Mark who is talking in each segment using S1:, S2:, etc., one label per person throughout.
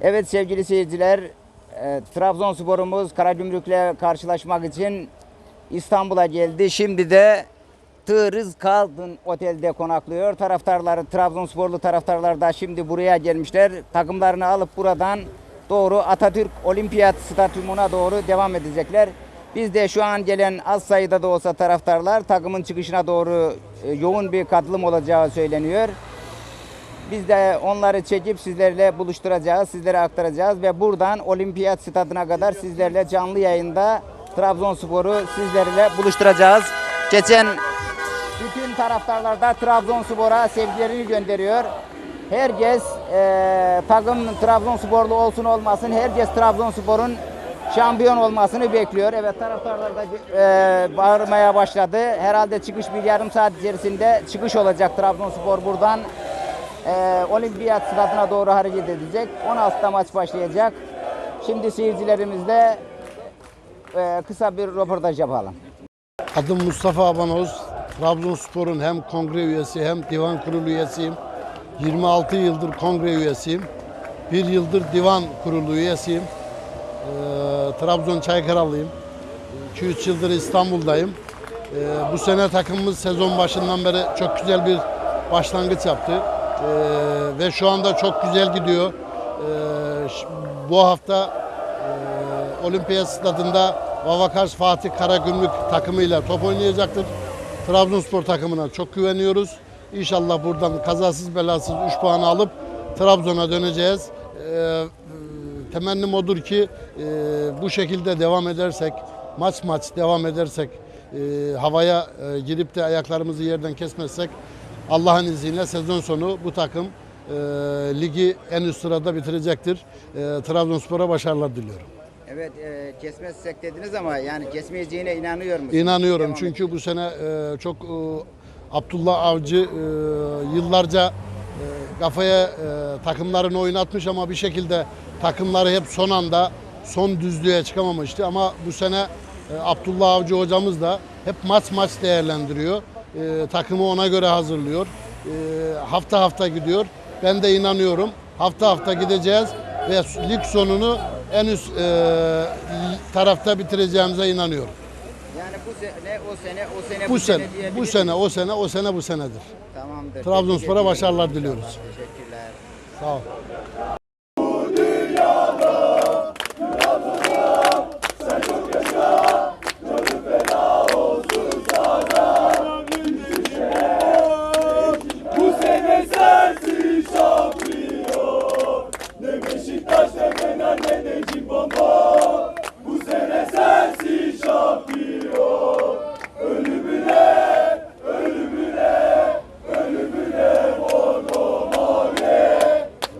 S1: Evet sevgili seyirciler, e, Trabzonspor'umuz Karagümrük'le karşılaşmak için İstanbul'a geldi. Şimdi de Tığrız Kaldın Otel'de konaklıyor. Taraftarları, Trabzonsporlu taraftarlar da şimdi buraya gelmişler. Takımlarını alıp buradan doğru Atatürk Olimpiyat Stadyumuna doğru devam edecekler. Biz de şu an gelen az sayıda da olsa taraftarlar takımın çıkışına doğru e, yoğun bir katılım olacağı söyleniyor. Biz de onları çekip sizlerle buluşturacağız, sizlere aktaracağız ve buradan Olimpiyat Stadına kadar sizlerle canlı yayında Trabzonspor'u sizlerle buluşturacağız. Geçen bütün taraftarlar da Trabzonspor'a sevgilerini gönderiyor. Herkes eee takım Trabzonsporlu olsun olmasın herkes Trabzonspor'un şampiyon olmasını bekliyor. Evet taraftarlar da eee, bağırmaya başladı. Herhalde çıkış bir yarım saat içerisinde çıkış olacak Trabzonspor buradan e, olimpiyat stadına doğru hareket edecek. 16'da maç başlayacak. Şimdi seyircilerimizle e, kısa bir röportaj yapalım.
S2: Adım Mustafa Abanoz. Trabzonspor'un hem kongre üyesi hem divan kurulu üyesiyim. 26 yıldır kongre üyesiyim. Bir yıldır divan kurulu üyesiyim. Ee, Trabzon Çaykaralıyım. 2-3 yıldır İstanbul'dayım. Ee, bu sene takımımız sezon başından beri çok güzel bir başlangıç yaptı. Ee, ve şu anda çok güzel gidiyor. Ee, bu hafta ee, Olimpiyat Stadında Vavakars Fatih Karagümrük takımıyla top oynayacaktır. Trabzonspor takımına çok güveniyoruz. İnşallah buradan kazasız belasız 3 puan alıp Trabzon'a döneceğiz. E, temennim odur ki e, bu şekilde devam edersek, maç maç devam edersek, e, havaya e, girip de ayaklarımızı yerden kesmezsek Allah'ın izniyle sezon sonu bu takım e, ligi en üst sırada bitirecektir. E, Trabzonspor'a başarılar diliyorum.
S1: Evet e, kesmezsek dediniz ama yani kesmeyeceğine inanıyor musunuz?
S2: İnanıyorum
S1: Devam
S2: çünkü bu sene e, çok e, Abdullah Avcı e, yıllarca e, kafaya e, takımlarını oynatmış ama bir şekilde takımları hep son anda son düzlüğe çıkamamıştı ama bu sene e, Abdullah Avcı hocamız da hep maç maç değerlendiriyor. E, takımı ona göre hazırlıyor. E, hafta hafta gidiyor. Ben de inanıyorum. Hafta hafta gideceğiz ve lig sonunu en üst e, tarafta bitireceğimize inanıyorum.
S1: Yani bu sene o sene o sene
S2: Bu sene,
S1: diyebilir
S2: bu sene, o sene, o sene bu senedir.
S1: Tamamdır.
S2: Trabzonspor'a başarılar diliyoruz.
S1: Teşekkürler.
S2: Sağ ol.
S3: Bu sene sensin şampiyon Ne Beşiktaş ne Fener ne de Cimbombo Bu sene sensin şampiyon Ölümüne, ölümüne, ölümüne bordo mavi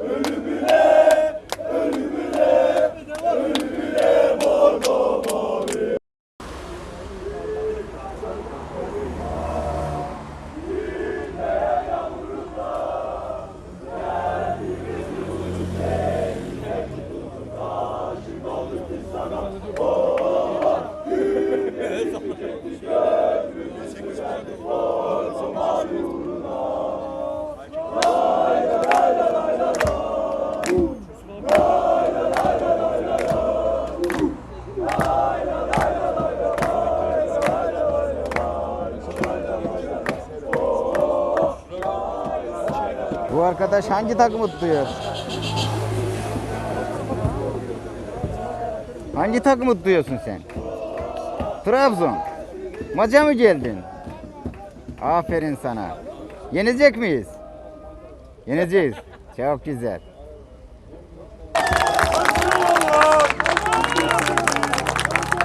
S3: Ölümüne, ölümüne, ölümüne bordo mavi
S1: Bu arkadaş hangi takımı tutuyor? Hangi takımı tutuyorsun sen? Trabzon. Maça mı geldin? Aferin sana. Yenecek miyiz? Yeneceğiz. Çok güzel.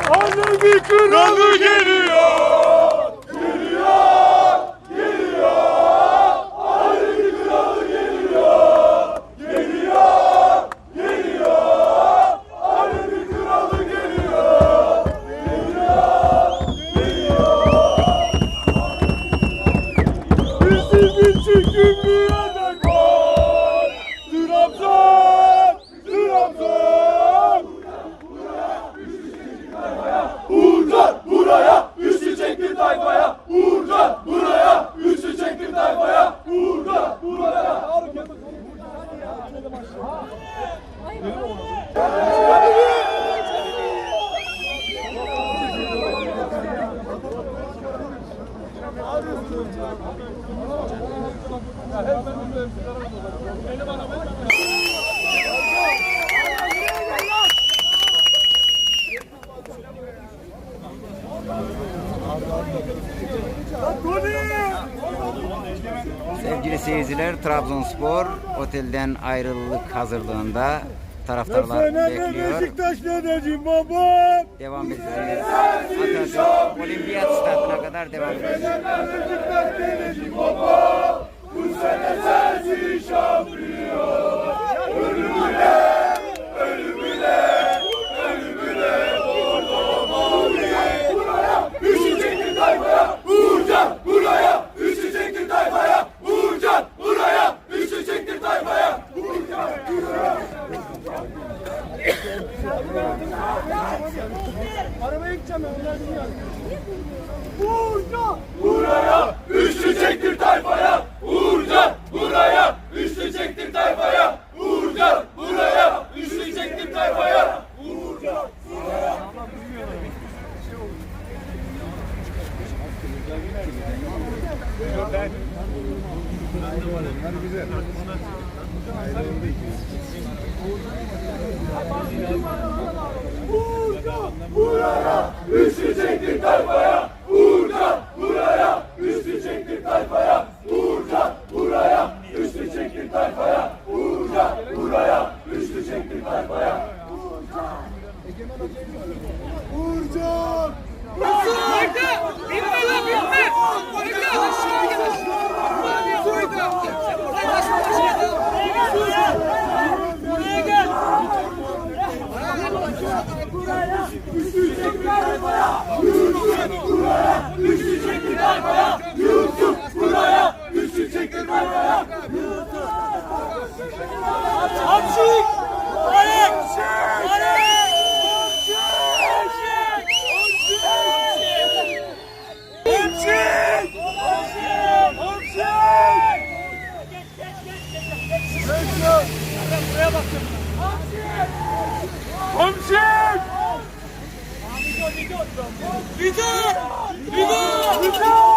S3: Alemi kralı geliyor. Benim
S1: arabam. seyirciler Trabzonspor otelden ayrılık hazırlığında taraftarlar bekliyor.
S3: Beşiktaş dedeciğim baba.
S1: Devam edeceğiz. Olimpiyat stadına kadar devam edeceğiz.
S3: Beşiktaş dedeciğim baba. Bu sene sensin şampiyon. Ölümüne yollara Üşüyecektik Hamşik! Alek! Alek! Hamşik! Hamşik! Hamşik! Hamşik!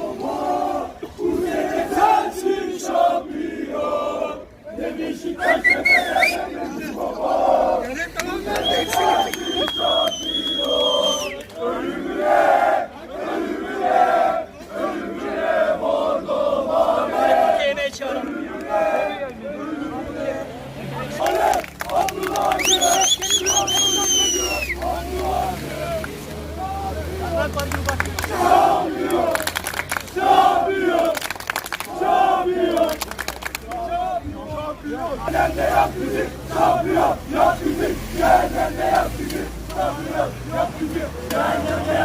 S3: Yardımcı! Yardımcı! Yardımcı!